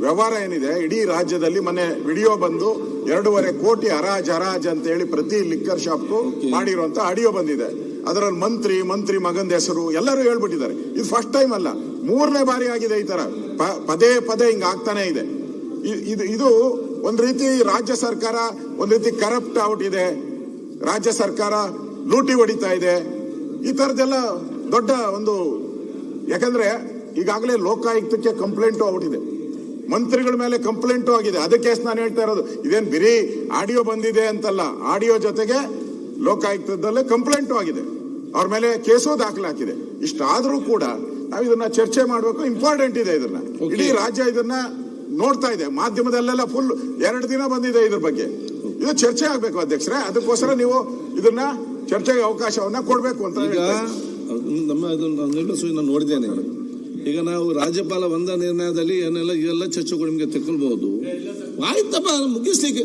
ವ್ಯವಹಾರ ಏನಿದೆ? ಇಡೀ ರಾಜ್ಯದಲ್ಲಿ ಮೊನ್ನೆ ವಿಡಿಯೋ ಬಂದು ಎರಡೂವರೆ ಕೋಟಿ ಹರಾಜ್ ಹರಾಜ್ ಅಂತ ಹೇಳಿ ಪ್ರತಿ ಲಿಕ್ಕರ್ ಶಾಪ್ ಮಾಡಿರುವಂತ ಆಡಿಯೋ ಬಂದಿದೆ. ಅದರಲ್ಲಿ ಮಂತ್ರಿ ಮಂತ್ರಿ ಮಗಂದ ಹೆಸರು ಎಲ್ಲರೂ ಹೇಳ್ಬಿಟ್ಟಿದ್ದಾರೆ. ಇದು ಫಸ್ಟ್ ಟೈಮ್ ಅಲ್ಲ. ಮೂರನೇ ಬಾರಿ ಆಗಿದೆ ಈ ತರ. ಪದೇ ಪದೇ ಹಿಂಗ ಆಗ್ತಾನೆ ಇದೆ. ಇದು ಇದು ಒಂದ್ ರೀತಿ ರಾಜ್ಯ ಸರ್ಕಾರ ಒಂದ್ ರೀತಿ ಕರಪ್ಟ್ ಔಟ್ ಇದೆ. ರಾಜ್ಯ ಸರ್ಕಾರ ಲೂಟಿ ಹೊಡಿತಾ ಇದೆ. ಈ ತರದೆಲ್ಲ ದೊಡ್ಡ ಒಂದು ಯಾಕಂದ್ರೆ ಈಗಾಗಲೇ ಲೋಕಾಯುಕ್ತಕ್ಕೆ ಕಂಪ್ಲೇಂಟು ಆಗ್ಬಿಟ್ಟಿದೆ ಮಂತ್ರಿಗಳ ಮೇಲೆ ಕಂಪ್ಲೇಂಟು ಆಗಿದೆ. ಅದಕ್ಕೆ ನಾನು ಹೇಳ್ತಾ ಇರೋದು. ಇದೇನ್ ಬರೀ ಆಡಿಯೋ ಬಂದಿದೆ ಅಂತಲ್ಲ ಆಡಿಯೋ ಜೊತೆಗೆ ಲೋಕಾಯುಕ್ತದಲ್ಲೇ ಕಂಪ್ಲೇಂಟು ಆಗಿದೆ. ಅವ್ರ ಮೇಲೆ ಕೇಸು ದಾಖಲಾಕಿದೆ ಇಷ್ಟಾದರೂ ಕೂಡ ನಾವು ಇದನ್ನ ಚರ್ಚೆ ಮಾಡಬೇಕು. ಇಂಪಾರ್ಟೆಂಟ್ ಇದೆ ಇದನ್ನ. ಇಡೀ ರಾಜ್ಯ ಇದನ್ನ ನೋಡ್ತಾ ಇದೆ. ಮಾಧ್ಯಮದಲ್ಲೆಲ್ಲ ಫುಲ್ ಎರಡು ದಿನ ಬಂದಿದೆ ಇದ್ರ ಬಗ್ಗೆ. ಇದು ಚರ್ಚೆ ಆಗ್ಬೇಕು ಅಧ್ಯಕ್ಷರೇ. ಅದಕ್ಕೋಸ್ಕರ ನೀವು ಇದನ್ನ ಚರ್ಚೆಗೆ ಅವಕಾಶವನ್ನ ಕೊಡಬೇಕು ಅಂತ ನಮ್ಮ ನೋಡಿದ್ದೇನೆ. ಈಗ ನಾವು ರಾಜ್ಯಪಾಲ ಒಂದ ನಿರ್ಣಯದಲ್ಲಿ ಏನೆಲ್ಲ ಇವೆಲ್ಲ ಚರ್ಚೆಗಳು ನಿಮಗೆ ತಿಳ್ಕೊಳ್ಬಹುದು. ಆಯ್ತಪ್ಪ ಮುಗಿಸ್ಲಿಕ್ಕೆ.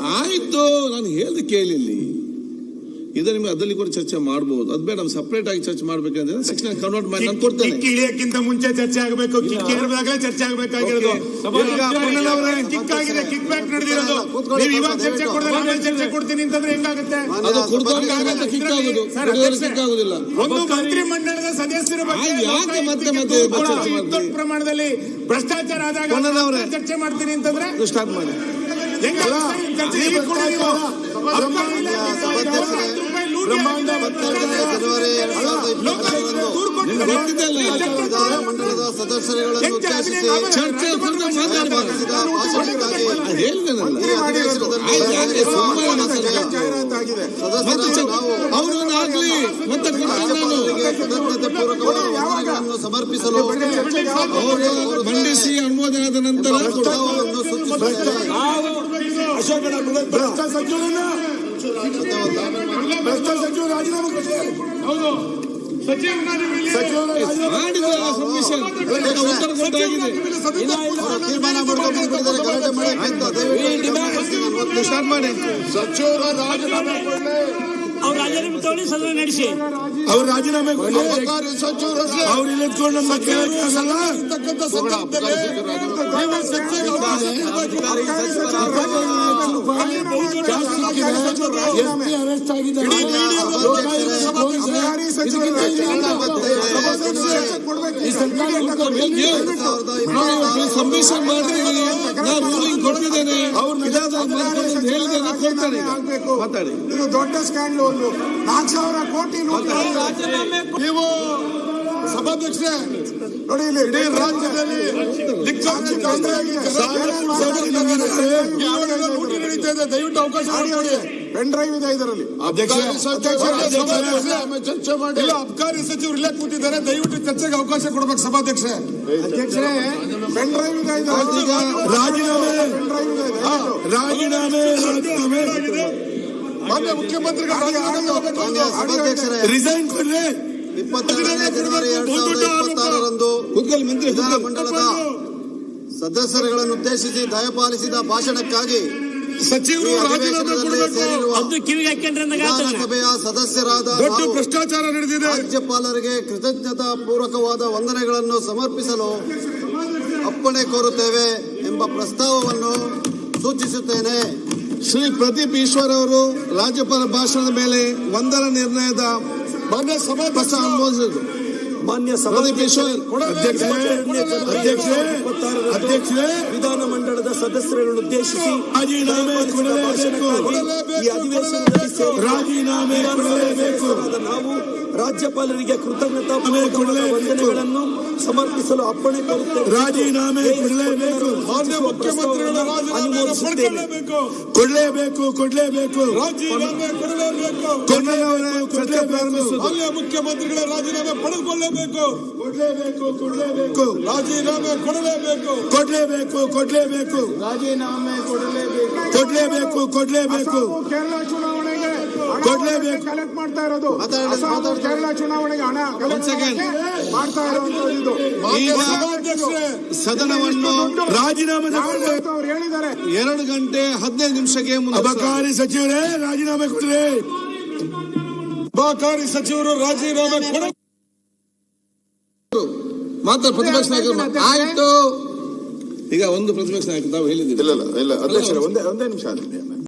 ಆಯ್ತು ನಾನು ಹೇಳ್ದೆ ಕೇಳಿಲ್ಲಿ. ಇದು ನಿಮ್ಗೆ ಅದಲ್ಲಿ ಕೂಡ ಚರ್ಚೆ ಮಾಡಬಹುದು ಅದ್ ಬೇಡ ನಾವು ಸಪರೇಟ್ ಆಗಿ ಚರ್ಚೆ ಮಾಡ್ಬೇಕಂದ್ರೆ ಶಿಕ್ಷಣ ಕನ್ವರ್ಟ್ ಮಾಡಿ ನಾನು ಕೊಡ್ತೇನೆ. ಕಿಕ್ ಇಳಿಯಕ್ಕಿಂತ ಮುಂಚೆ ಚರ್ಚೆ ಆಗಬೇಕು. ಕಿಕ್ ಚರ್ಚೆ ಆಗಬೇಕಾಗಿರೋದು ಕಿಕ್ ಆಗಿದೆ. ಕಿಕ್ ಬ್ಯಾಕ್ ನಡೆದಿರೋದು. ನೀವು ಇವಾಗ ಚರ್ಚೆ ಕೊಡದೆ ಚರ್ಚೆ ಕೊಡ್ತೀನಿ ಅಂತಂದ್ರೆ ಹೆಂಗಾಗುತ್ತೆ? ಅದು ಕಿಕ್ ಆಗುದು. ಸರ್, ಕುಡಿಯೋರಿಗೆ ಕಿಕ್ ಆಗುದಿಲ್ಲ. ಒಂದು ಮಂತ್ರಿ ಮಂಡಳದ ಸದಸ್ಯರ ಬಗ್ಗೆ ಯಾಕೆ ಮತ್ತೆ ದೊಡ್ಡ ಪ್ರಮಾಣದಲ್ಲಿ ಭ್ರಷ್ಟಾಚಾರ ಆದಾಗ. ಚರ್ಚೆ ಮಾಡ್ತೀನಿ ಅಂತಂದ್ರೆ ಸ್ಟಾಪ್ ಮಾಡಿ. ಜನವರಿ ಎರಡ್ ಸಾವಿರದ? ವಿಧಾನ ಮಂಡಲದ ಸದಸ್ಯರುಗಳನ್ನು ಉದ್ದೇಶಿಸಿ ಚರ್ಚೆ ಭಾಷಣಕ್ಕಾಗಿ ನಾವು ಕೃತಜ್ಞತೆ ಸಮರ್ಪಿಸಲು ಅವರು ಮಂಡಿಸಿ ಅನುಮೋದನೆ ಆದ ನಂತರ ಕೊಡು. ಪ್ರಸ್ತಾವವನ್ನು ಸೂಚಿಸುತ್ತೇನೆ ಭ್ರಷ್ಟ ಸಚಿವರನ್ನ ಭ್ರಷ್ಟ ಸಚಿವ ರಾಜೀನಾಮೆ ಕೊಟ್ಟಿದ್ದಾರೆ ಹೌದು ಸಚಿವರನ್ನ ನೀವು ಇಲ್ಲಿ ಮಾಡಿದ ಸಬ್ಮಿಷನ್ ಉತ್ತರ ಕೊಟ್ಟಾಗಿದೆ ಅವರು ತೀರ್ಮಾನ ಮಾಡ್ಕೊಂಡು ಬಂದ್ಬಿಟ್ಟಿದ್ದಾರೆ ಗಲಾಟೆ ಮಾಡಕ್ಕೆ ಅಂತ ದಯವಿಟ್ಟು ಸ್ಟಾರ್ಟ್ ಮಾಡಿ ಸಚಿವರ ರಾಜೀನಾಮೆ ಕೊಡ್ಲಿ ಅವ್ರು ರಾಜೀನಾಮೆ ತಗೊಳ್ಳಿ ಸದನ ನಡೆಸಿ ಅವ್ರ ರಾಜೀನಾಮೆ ಕೊಡ್ಲಿ ಅಬಕಾರಿ ಸಚಿವರು ಅವ್ರು ಇಲ್ಲಿ ಎತ್ಕೊಂಡು ನಮ್ಮ ಕೇಳಕ್ಕಾಗಲ್ಲ ಅಂತಕ್ಕಂಥ ಸಂದರ್ಭದಲ್ಲಿ ನೀವು ಸಚಿವರು ಅರೆಸ್ಟ್ ಆಗಿದ್ದಾರೆ ಸರ್ಕಾರಿ ಸಚಿವರು ಈ ಸರ್ಕಾರ ಸಬ್ಮಿಷನ್ ಮಾಡಿದ್ರೆ ನಾನು ರೂಲಿಂಗ್ ಕೊಟ್ಟಿದ್ದೇನೆ ಅವ್ರು ಹೇಳಿದ್ದೇನೆ ಕೊಡ್ತಾರೆ ಈಗ. ಆಗ್ಬೇಕು ಮಾತಾಡಿ. ಇದು ದೊಡ್ಡ ಸ್ಕ್ಯಾಂಡಲ್ ಒಂದು. ನಾಲ್ಕು ಸಾವಿರ ಕೋಟಿ ನೀವು ಸಭಾಧ್ಯಕ್ಷರೇ ನೋಡಿ ಇಲ್ಲಿ ಇಡೀ ರಾಜ್ಯದಲ್ಲಿ ದಯವಿಟ್ಟು ಅವಕಾಶ ಮಾಡಿಕೊಡಿ. ಪೆನ್ ಡ್ರೈವ್ ಇದೆ ಇದರಲ್ಲಿ. ಚರ್ಚೆ ಮಾಡಿ. ಅಬ್ಕಾರಿ ಸಚಿವರು ಇಲ್ಲೇ ಕೂತಿದ್ದಾರೆ. ದಯವಿಟ್ಟು ಚರ್ಚೆಗೆ ಅವಕಾಶ ಕೊಡ್ಬೇಕು ಸಭಾಧ್ಯಕ್ಷ ಅಧ್ಯಕ್ಷರೇ ಪೆನ್ ಡ್ರೈವ್ ಇದೆ ಇದರಲ್ಲಿ. ರಾಜೀನಾಮೆ ರಾಜೀನಾಮೆ ಮಾನ್ಯ ಮುಖ್ಯಮಂತ್ರಿಗಳು ರಿಸೈನ್ ಇಪ್ಪತ್ತೆರಡನೇ ಜನವರಿ ಎರಡ್ ಸಾವಿರದ ಇಪ್ಪತ್ತಾರರಂದು ಕೂತ್ಕೊಳ್ಳಿ ಮಂತ್ರಿ ವಿಧಾನ ಕೂತ್ಕೊಳ್ಳಿ. ಸದಸ್ಯರುಗಳನ್ನು ಉದ್ದೇಶಿಸಿ ದಯಪಾಲಿಸಿದ ಭಾಷಣಕ್ಕಾಗಿ ಸಚಿವರು ರಾಜೀನಾಮೆ ಕೊಡಬೇಕು. ಸೇರಿರುವ ಅದು ಕಿವಿಗೆ ಹಾಕೊಂಡ್ರೆ ವಿಧಾನಸಭೆಯ ಸದಸ್ಯರಾದ ದೊಡ್ಡ ಭ್ರಷ್ಟಾಚಾರ ನಡೆದಿದೆ. ರಾಜ್ಯಪಾಲರಿಗೆ ಕೃತಜ್ಞತಾ ಪೂರ್ವಕವಾದ ವಂದನೆಗಳನ್ನು ಸಮರ್ಪಿಸಲು ಅಪ್ಪಣೆ ಕೋರುತ್ತೇವೆ ಎಂಬ ಪ್ರಸ್ತಾವವನ್ನು ಸೂಚಿಸುತ್ತೇನೆ. ಶ್ರೀ ಪ್ರದೀಪ್ ಈಶ್ವರ್ ಅವರು ರಾಜ್ಯಪಾಲ ಭಾಷಣದ ಮೇಲೆ ವಂದನ ನಿರ್ಣಯದ ಮಾನ್ಯ ಸಭೆ ಅನುಭವಿಸಿದರು ಅನುಮೋದಿಸಿದ್ರು ಮಾನ್ಯ ಅಧ್ಯಕ್ಷರೇ ವಿಧಾನ ಮಂಡಳದ ಸದಸ್ಯರನ್ನು ಉದ್ದೇಶಿಸಿ ಈ ಅಧಿವೇಶನದಲ್ಲಿ ರಾಜೀನಾಮೆ ನಾವು ರಾಜ್ಯಪಾಲರಿಗೆ ಕೃತಜ್ಞತಾ. ವಂದನೆಗಳನ್ನು ಸಮರ್ಪಿಸಲು ಅಪ್ಪಣೆ ಕೋರುತ್ತೇವೆ. ರಾಜೀನಾಮೆ ಕೊಡಲೇಬೇಕು. ಮಾನ್ಯ ಮುಖ್ಯಮಂತ್ರಿಗಳ ರಾಜೀನಾಮೆ ಅನುಮೋದಿಸುತ್ತೇನೆ. ಕೊಡಲೇಬೇಕು ಕೊಡಲೇಬೇಕು. ರಾಜೀನಾಮೆ ಕೊಡಲೇಬೇಕು. ಮಾನ್ಯ ಮುಖ್ಯಮಂತ್ರಿಗಳ ರಾಜೀನಾಮೆ ಪಡೆದುಕೊಳ್ಳಲೇಬೇಕು ಕೊಡಲೇಬೇಕು ಕೊಡಲೇಬೇಕು. ರಾಜೀನಾಮೆ ಕೊಡಲೇಬೇಕು. ಕೊಡಲೇಬೇಕು ಕೊಡಲೇಬೇಕು. ರಾಜೀನಾಮೆ ಕೊಡಲೇಬೇಕು. ಕೊಡಲೇಬೇಕು ಕೊಡಲೇಬೇಕು. ಕೇರಳ ಚುನಾವಣೆಗೆ ಕೊಡಲೇಬೇಕು. ಕಲೆಕ್ಟ್ ಮಾಡ್ತಾ ಇರೋದು. ಕೇರಳ ಚುನಾವಣೆಗೆ ಹಣ ಮಾಡ್ತಾ ಇರೋದು ಸದನವನ್ನು ರಾಜೀನಾಮೆ ಅವ್ರು ಹೇಳಿದ್ದಾರೆ? ಎರಡು ಗಂಟೆ ಹದಿನೈದು ನಿಮಿಷಕ್ಕೆ ಮುಂದೆ ಅಬಕಾರಿ ಸಚಿವರೇ ರಾಜೀನಾಮೆ ಕೊಡ್ರಿ ಅಬಕಾರಿ ಸಚಿವರು ರಾಜೀನಾಮೆ ಕೊಡ ಮಾತಾಡ ಪ್ರತಿಪಕ್ಷ ನಾಯಕರು ಆಯ್ತು. ಈಗ ಒಂದು ಪ್ರತಿಪಕ್ಷ ನಾಯಕ ತಾವು ಹೇಳಿದ್ದೀರಿ. ಇಲ್ಲ ಇಲ್ಲ ಅಧ್ಯಕ್ಷರ ಒಂದೇ ಒಂದೇ ನಿಮಿಷ